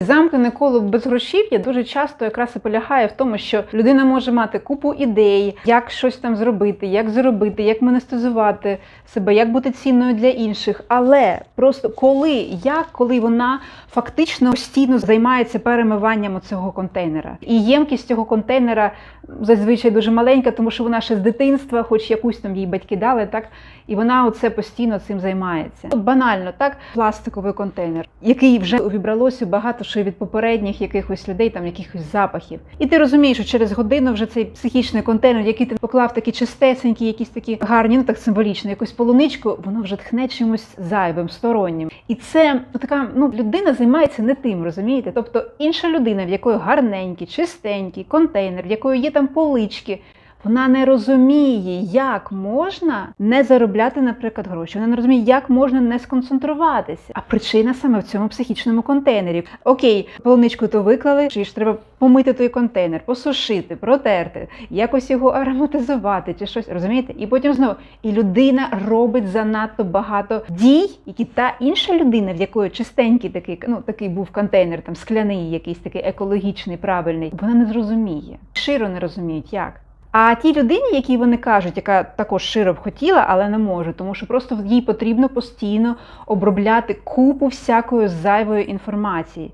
Замкнене коло безгрошів'я дуже часто якраз і полягає в тому, що людина може мати купу ідей, як щось там зробити, як зробити, як монетизувати себе, як бути цінною для інших. Але просто коли, як, коли вона фактично постійно займається перемиванням цього контейнера. І ємкість цього контейнера зазвичай дуже маленька, тому що вона ще з дитинства, хоч якусь там їй батьки дали, так і вона оце постійно цим займається. От банально, так, пластиковий контейнер, який вже увібралося багато що від попередніх якихось людей, там якихось запахів. І ти розумієш, що через годину вже цей психічний контейнер, який ти поклав такі чистесенькі, якісь такі гарні, ну так символічно, якусь полуничку, воно вже тхне чимось зайвим, стороннім. І це така ну людина займається не тим, розумієте? Тобто інша людина, в якої гарненький, чистенький контейнер, в якої є там полички. Вона не розуміє, як можна не заробляти, наприклад, гроші. Вона не розуміє, як можна не сконцентруватися. А причина саме в цьому психічному контейнері. Окей, полуничку то виклали, чи ж треба помити той контейнер, посушити, протерти, якось його ароматизувати чи щось. Розумієте? І потім знову і людина робить занадто багато дій, які та інша людина, в якої чистенький такий, ну такий був контейнер, там скляний, якийсь такий екологічний, правильний, вона не зрозуміє. Широ не розуміють, як. А тій людині, якій вони кажуть, яка також широ б хотіла, але не може, тому що просто їй потрібно постійно обробляти купу всякої зайвої інформації.